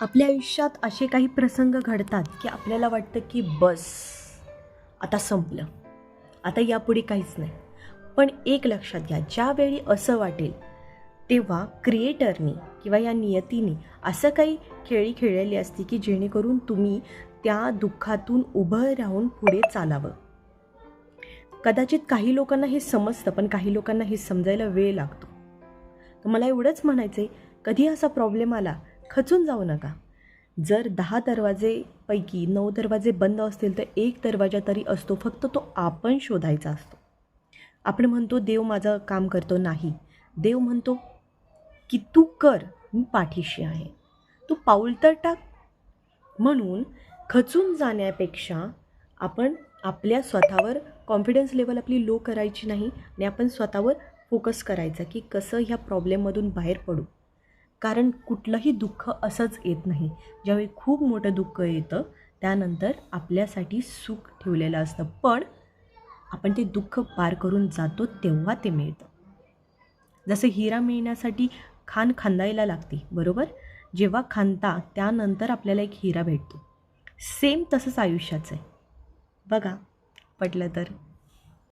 आपल्या आयुष्यात असे काही प्रसंग घडतात की आपल्याला वाटतं की बस आता संपलं. आता यापुढे काहीच नाही. पण एक लक्षात घ्या ज्यावेळी असं वाटेल तेव्हा क्रिएटरनी किंवा या नियतीने असं काही खेळी खेळलेली असते की जेणेकरून तुम्ही त्या दुःखातून उभं राहून पुढे चालावं. कदाचित काही लोकांना हे समजतं पण काही लोकांना हे समजायला वेळ लागतो. तर मला एवढंच म्हणायचं आहे कधी असा प्रॉब्लेम आला खचून जाऊ नका. जर दहा दरवाजेपैकी नऊ दरवाजे बंद असतील तर एक दरवाजा तरी असतो फक्त तो आपण शोधायचा असतो. आपण म्हणतो देव माझं काम करतो नाही. देव म्हणतो की तू कर मी पाठीशी आहे. तू पाऊल तर टाक. म्हणून खचून जाण्यापेक्षा आपण आपल्या स्वतःवर कॉन्फिडन्स लेवल आपली लो करायची नाही आणि आपण स्वतःवर फोकस करायचा की कसं ह्या प्रॉब्लेममधून बाहेर पडू. कारण कुठलंही दुःख असंच येत नाही. ज्यावेळी खूप मोठं दुःख येतं त्यानंतर आपल्यासाठी सुख ठेवलेलं असतं. पण आपण ते दुःख पार करून जातो तेव्हा ते मिळतं. जसं हिरा मिळण्यासाठी खान खांदायला लागते बरोबर? जेव्हा खांदता त्यानंतर आपल्याला एक हिरा भेटतो. सेम तसंच आयुष्याचं आहे. बघा पटलं तर.